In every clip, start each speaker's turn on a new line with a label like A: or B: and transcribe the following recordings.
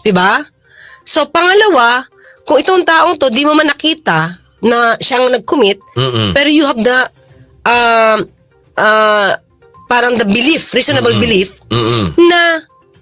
A: 'Di ba? So, pangalawa, kung itong taong to, di mo man nakita na siyang nag-commit,
B: Mm-mm.
A: pero you have the, um, uh, parang the belief, reasonable belief,
B: Mm-mm.
A: na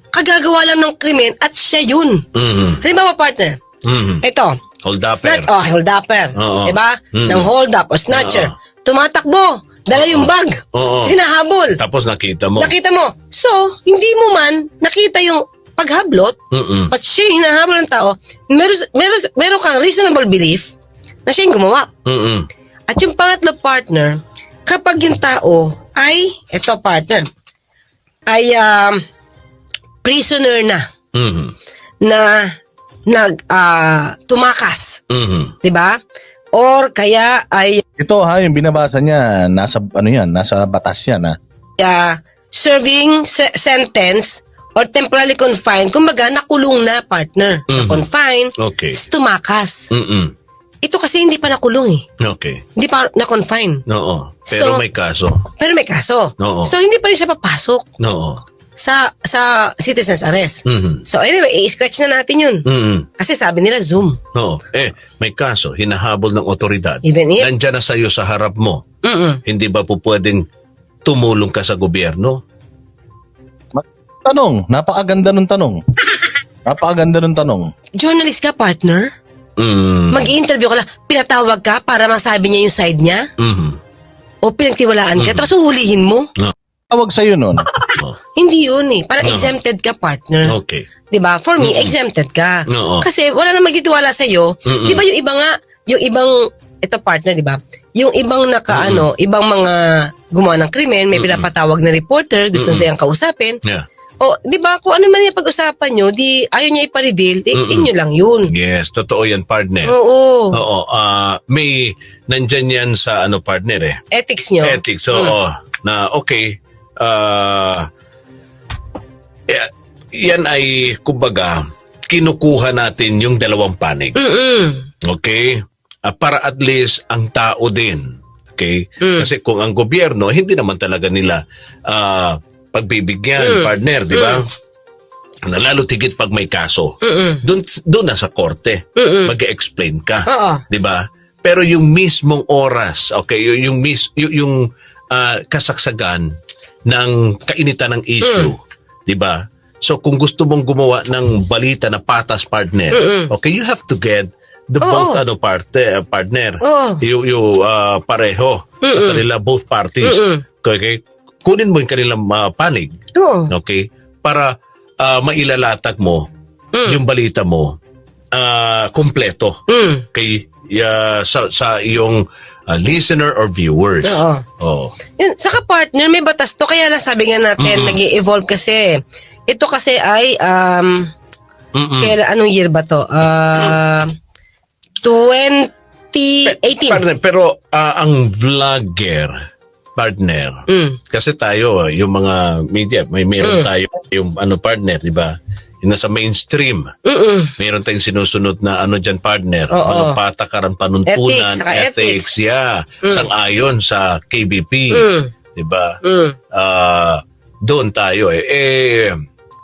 A: kagagawa lang ng krimen at siya yun.
B: Mm-mm.
A: Halimbawa, partner,
B: Mm-mm.
A: ito,
B: Hold-upper.
A: snatch, oh, hold upper.
B: Oo.
A: Diba?
B: Mm.
A: Ng hold up o snatcher. Tumatakbo. Dala yung bag.
B: Oo.
A: Hinahabol.
B: Tapos nakita mo.
A: Nakita mo. So, hindi mo man nakita yung paghablot,
B: Mm-mm.
A: but siya yung hinahabol ng tao, meron, meron, meron kang reasonable belief na siya yung gumawa.
B: Mm-mm.
A: At yung pangatlo partner, kapag yung tao ay, eto partner, ay um, prisoner na,
B: Mhm.
A: na nag ah, tumakas,
B: Mhm.
A: 'di ba? Or kaya ay
C: Ito ha, yung binabasa niya, nasa ano yan, nasa batas yan ha.
A: ah, serving se- sentence or temporarily confined, kumbaga nakulong na partner,
B: Mhm.
A: na-confine,
B: Okay.
A: tumakas.
B: Mm-mm.
A: Ito kasi hindi pa nakulong eh.
B: Okay.
A: Hindi pa na-confine.
B: Oo. Pero
A: So-
B: may kaso.
A: Pero may kaso.
B: Oo.
A: So hindi pa rin siya papasok
B: Oo.
A: sa sa citizen's arrest.
B: Mhm.
A: So anyway, i-scratch na natin yun.
B: Mm-mm.
A: Kasi sabi nila Zoom.
B: Oo. Eh, may kaso. Hinahabol ng otoridad.
A: Even if-
B: Nandyan na sa'yo sa harap mo.
A: Mm-mm.
B: Hindi ba po pwedeng tumulong ka sa gobyerno?
C: Tanong, napakaganda ng tanong. Napakaganda ng tanong.
A: Journalist ka, partner?
B: Mm.
A: Mag-i-interview ka lang, pinatawag ka para masabi niya yung side niya?
B: Mhm.
A: O pinagtiwalaan ka, tapos huhulihin mo?
C: Tawag sa'yo nun.
A: Hindi yun eh. Parang
B: Oo.
A: exempted ka, partner.
B: Okay.
A: 'Di ba? For me, exempted ka.
B: Oo.
A: Kasi wala nang magtitiwala sa iyo.
B: Mm-mm.
A: 'Di ba yung iba nga, yung ibang ito partner, 'di ba? Yung ibang nakaano, ibang mga gumawa ng krimen, may pinapatawag na reporter, gusto
B: Mm-mm.
A: silang kausapin.
B: Yeah.
A: O, 'di ba? Kung ano man yung pag-usapan nyo, di ayaw niya ipa-reveal, di
B: Mm-mm.
A: inyo lang 'yun.
B: Yes, totoo yan, partner.
A: Oo.
B: Oo, ah may nandyan yan sa ano partner eh.
A: Ethics nyo.
B: Ethics, oo. Na okay, ah eh, yan ay kumbaga kinukuha natin yung dalawang panig.
A: Mm-mm.
B: Okay? Ah, para at least ang tao din. Okay?
A: Mm.
B: Kasi kung ang gobyerno, hindi naman talaga nila ah, pagbibigyan,
A: Mm.
B: partner, di ba? Na lalo tigit pag may kaso. Doon doon na sa korte. Mag-explain ka.
A: Oo.
B: 'Di ba? Pero yung mismong oras, okay, yung yung mis, yung, yung ah, kasagsagan ng kainitan ng issue, 'di ba? So kung gusto mong gumawa ng balita na patas partner,
A: Mm-mm.
B: okay, you have to get the
A: Oo.
B: both ano parte uh, partner.
A: Oo.
B: You you ah, pareho sa
A: Mm-mm.
B: kanila both parties.
A: Mm-mm.
B: Okay? Kunin mo yung kanilang ah, panig.
A: Oo.
B: Okay? Para ah, mailalatag mo
A: Mm.
B: yung balita mo ah, kompleto
A: Mm.
B: kay ah, sa sa iyong ah, listener or viewers.
A: Oo.
B: Oh.
A: Yun, saka partner, may batas to. Kaya lang sabi nga natin,
B: Mm-mm.
A: nag evolve kasi. Ito kasi ay, um,
B: Mm-mm.
A: kaya anong year ba to? Uh, 2018.
B: Partner, pero ah, ang vlogger partner
A: Mm.
B: kasi tayo yung mga media may meron
A: Mm.
B: tayo yung ano partner di ba yung nasa mainstream
A: Mm-mm.
B: meron tayong sinusunod na ano dyan partner
A: Oo.
B: mga patakaran panuntunan
A: Ethics, saka ethics.
B: yeah
A: Mm.
B: sang-ayon sa KBP
A: Mm.
B: di ba
A: Mm.
B: Ah, doon tayo eh. eh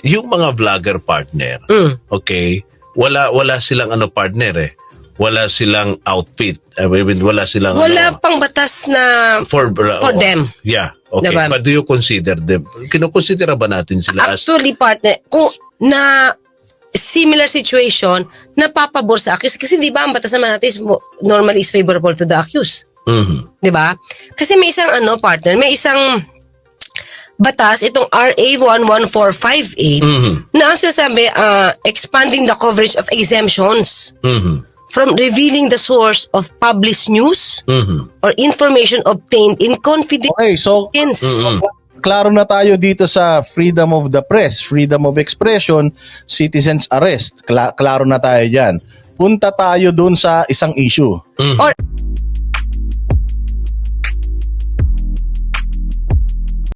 B: yung mga vlogger partner
A: Mm.
B: okay wala wala silang ano partner eh wala silang outfit I mean, wala silang
A: Wala
B: ano,
A: pang batas na
B: for
A: for
B: oo.
A: them.
B: yeah okay
A: Diba?
B: but do you consider them kinukonsidera ba natin sila as
A: actually partner, kung na similar situation, napapabor sa accused. Kasi di ba ang batas naman natin is normally is favorable to the accused.
B: Mhm.
A: 'di ba? Kasi may isang ano partner, may isang batas itong RA 11458
B: Mhm.
A: na ang sinasabi ah, expanding the coverage of exemptions
B: Mhm.
A: From revealing the source of published news
B: Mhm.
A: or information obtained in confidence.
C: Okay, so
B: Mm-mm.
C: klaro na tayo dito sa freedom of the press, freedom of expression, citizens arrest. Kla- klaro na tayo dyan. Punta tayo dun sa isang issue.
B: Mhm.
A: Or